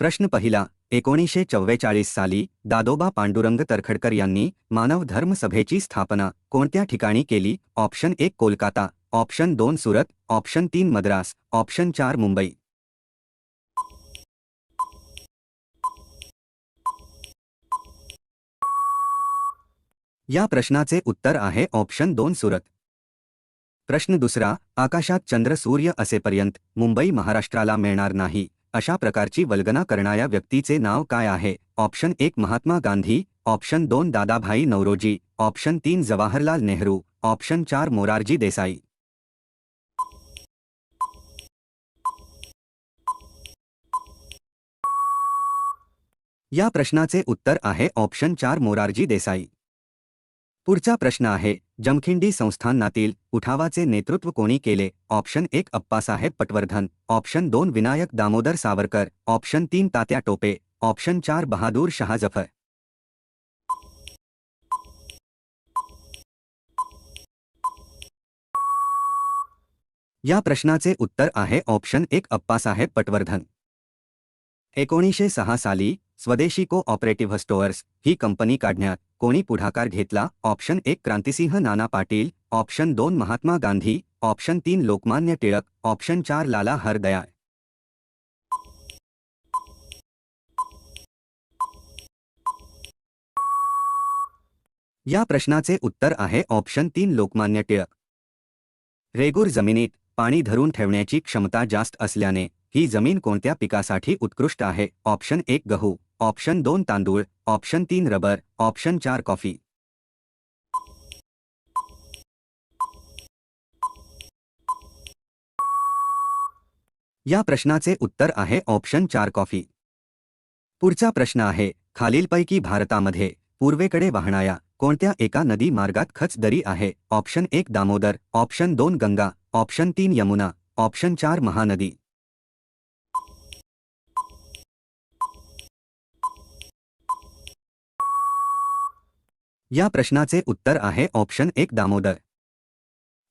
प्रश्न पहिला एकोणीसशे चव्वेचाळीस साली दादोबा पांडुरंग तरखडकर यांनी मानव धर्म सभेची स्थापना कोणत्या ठिकाणी केली? ऑप्शन एक कोलकाता ऑप्शन दोन सुरत ऑप्शन तीन मद्रास ऑप्शन चार मुंबई. या प्रश्नाचे उत्तर आहे ऑप्शन दोन सुरत. प्रश्न दुसरा आकाशात चंद्र सूर्य असेपर्यंत मुंबई महाराष्ट्राला मिळणार नाही. अशा प्रकारची वल्गना करणाऱ्या व्यक्तीचे नाव काय आहे? ऑप्शन एक महात्मा गांधी ऑप्शन दोन दादाभाई नवरोजी ऑप्शन तीन जवाहरलाल नेहरू ऑप्शन चार मोरारजी देसाई. या प्रश्नाचे उत्तर आहे ऑप्शन चार मोरारजी देसाई. पुढचा प्रश्न आहे जमखिंडी संस्थानातील उठावाचे नेतृत्व कोणी केले? ऑप्शन एक अप्पासाहेब पटवर्धन ऑप्शन दोन विनायक दामोदर सावरकर ऑप्शन तीन तात्या टोपे ऑप्शन चार बहादूर शहा जफर. या प्रश्नाचे उत्तर आहे ऑप्शन एक अप्पासाहेब पटवर्धन. एकोणीसशे सहा साली स्वदेशी को ऑपरेटिव्ह स्टोअर्स ही कंपनी काढण्यात कोणी पुढाकार घेतला? ऑप्शन एक क्रांतिसिंह नाना पाटील. ऑप्शन दोन महात्मा गांधी. ऑप्शन तीन लोकमान्य टिळक. ऑप्शन चार लाला हरदयाळ. या प्रश्नाचे उत्तर आहे ऑप्शन तीन लोकमान्य टिळक. रेगूर जमिनीत पाणी धरून ठेवण्याची क्षमता जास्त असल्याने ही जमीन कोणत्या पिकासाठी उत्कृष्ट आहे? ऑप्शन एक गहू ऑप्शन दोन तांदूळ ऑप्शन तीन रबर ऑप्शन चार कॉफी. या प्रश्नाचे उत्तर आहे ऑप्शन चार कॉफी. पुढचा प्रश्न आहे खालीलपैकी भारतामध्ये पूर्वेकडे वाहणाऱ्या कोणत्या एका नदी मार्गात खच दरी आहे? ऑप्शन एक दामोदर ऑप्शन दोन गंगा ऑप्शन तीन यमुना ऑप्शन चार महानदी. या प्रश्नाचे उत्तर आहे ऑप्शन एक दामोदर.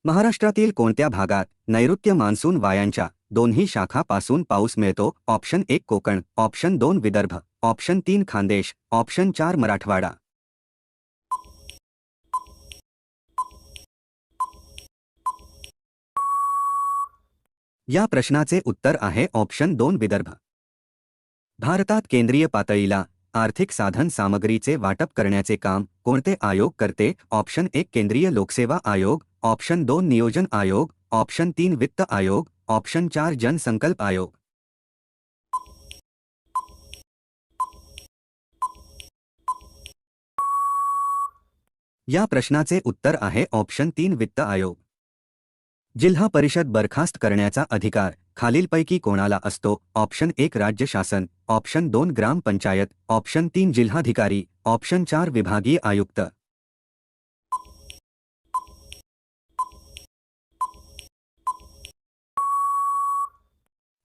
महाराष्ट्रातील कोणत्या भागात नैऋत्य मान्सून वायांच्या दोन्ही शाखापासून पाऊस मिळतो? ऑप्शन एक कोकण ऑप्शन दोन विदर्भ ऑप्शन तीन खानदेश ऑप्शन चार मराठवाडा. या प्रश्नाचे उत्तर आहे ऑप्शन दोन विदर्भ. भारतात केंद्रीय पातळीला आर्थिक साधन सामग्रीचे वाटप करण्याचे काम कोणते आयोग करते? ऑप्शन एक केंद्रीय लोकसेवा आयोग. ऑप्शन दोन नियोजन आयोग. ऑप्शन तीन वित्त आयोग. ऑप्शन चार जनसंकल्प आयोग. या प्रश्नाचे उत्तर आहे ऑप्शन तीन वित्त आयोग. जिल्हा परिषद बरखास्त करण्याचा अधिकार खालीलपैकी कोणाला असतो? ऑप्शन एक राज्य शासन ऑप्शन दोन ग्रामपंचायत ऑप्शन तीन जिल्हाधिकारी ऑप्शन चार विभागीय आयुक्त.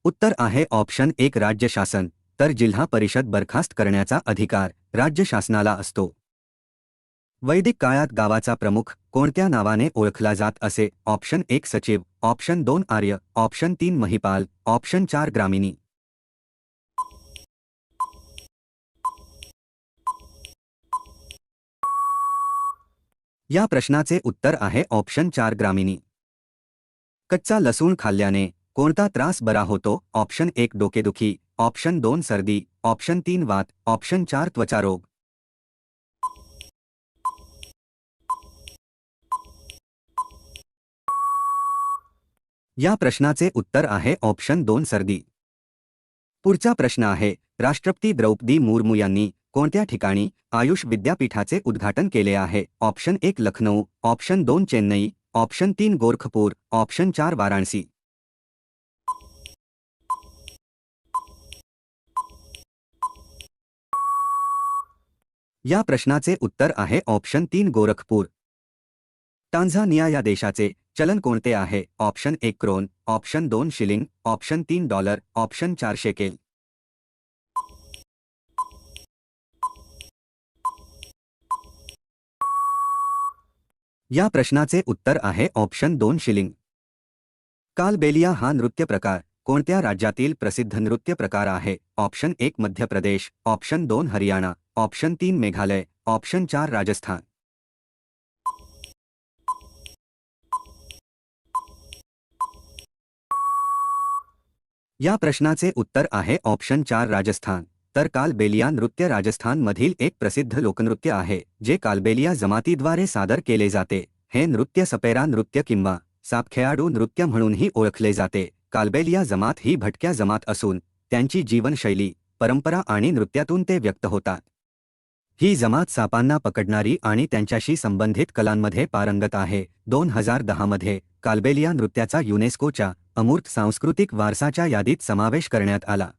उत्तर आहे ऑप्शन एक राज्य शासन तर जिल्हा परिषद बरखास्त करण्याचा अधिकार राज्य शासनाला असतो. वैदिक काळात गावाचा प्रमुख कोणत्या नावाने ओळखला जात असे? ऑप्शन एक सचिव ऑप्शन दोन आर्य ऑप्शन तीन महिपाल ऑप्शन चार ग्रामिणी. या प्रश्नाचे उत्तर आहे ऑप्शन चार ग्रामिणी. कच्चा लसूण खाल्ल्याने कोणता त्रास बरा होतो? ऑप्शन एक डोकेदुखी ऑप्शन दोन सर्दी ऑप्शन तीन वात ऑप्शन चार त्वचारोग. या प्रश्नाचे उत्तर आहे ऑप्शन दोन सर्दी. पुढचा प्रश्न आहे, राष्ट्रपती द्रौपदी मुर्मू यांनी कोणत्या ठिकाणी आयुष विद्यापीठाचे उद्घाटन केले आहे? ऑप्शन एक लखनौ ऑप्शन दोन चेन्नई, ऑप्शन तीन गोरखपूर, ऑप्शन चार वाराणसी. या प्रश्नाचे उत्तर आहे ऑप्शन तीन गोरखपूर. टांझानिया या देशाचे चलन कोणते आहे? ऑप्शन एक क्रोन, ऑप्शन दोन शिलिंग, ऑप्शन तीन डॉलर, ऑप्शन चार शेकेल. या प्रश्नाचे उत्तर आहे ऑप्शन दोन शिलिंग. कालबेलिया हा नृत्य प्रकार, कोणत्या राज्यातील प्रसिद्ध नृत्य प्रकार आहे? ऑप्शन एक मध्य प्रदेश, ऑप्शन दोन हरियाणा, ऑप्शन तीन मेघालय, ऑप्शन चार राजस्थान. या प्रश्नाचे उत्तर आहे ऑप्शन चार राजस्थान. तर कालबेलिया नृत्य राजस्थानमधील एक प्रसिद्ध लोकनृत्य आहे जे कालबेलिया जमातीद्वारे सादर केले जाते. हे नृत्य सपेरा नृत्य किंवा सापखेळाडू नृत्य म्हणूनही ओळखले जाते. कालबेलिया जमात ही भटक्या जमात असून त्यांची जीवनशैली परंपरा आणि नृत्यातून ते व्यक्त होतात. ही जमात सापांना पकडणारी आणि त्यांच्याशी संबंधित कलांमध्ये पारंगत आहे. दोन हजार दहामध्ये कालबेलिया नृत्याचा युनेस्कोच्या अमूर्त सांस्कृतिक वारसाच्या यादीत समावेश करण्यात आला.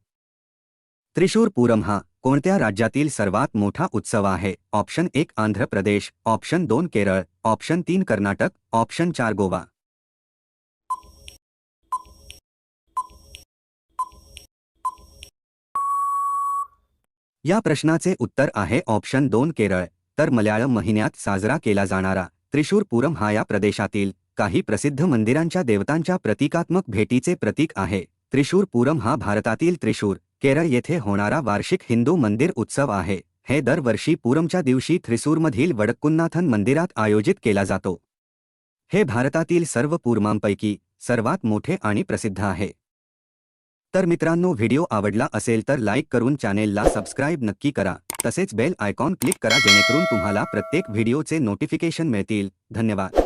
त्रिशूर पूरम हा कोणत्या राज्यातील सर्वात मोठा उत्सव आहे? ऑप्शन एक आंध्र प्रदेश ऑप्शन दोन केरळ ऑप्शन तीन कर्नाटक ऑप्शन चार गोवा. या प्रश्नाचे उत्तर आहे ऑप्शन दोन केरळ तर मल्याळम महिन्यात साजरा केला जाणारा त्रिशूर पूरम हा या प्रदेशातील काही प्रसिद्ध मंदिरांच्या देवतांच्या प्रतिकात्मक भेटीचे प्रतीक आहे. त्रिशूर पूरम हा भारतातील त्रिशूर केरळ येथे होणारा वार्षिक हिंदू मंदिर उत्सव आहे. हे दरवर्षी पूरमच्या दिवशी थ्रिसूरमधील वडक्कुन्नाथन मंदिरात आयोजित केला जातो. हे भारतातील सर्व पूर्मांपैकी सर्वात मोठे आणि प्रसिद्ध आहे. तर मित्रांनो व्हिडिओ आवडला असेल तर लाईक करून चॅनेलला सबस्क्राईब नक्की करा. तसेच बेल आयकॉन क्लिक करा जेणेकरून तुम्हाला प्रत्येक व्हिडिओचे नोटिफिकेशन मिळतील. धन्यवाद.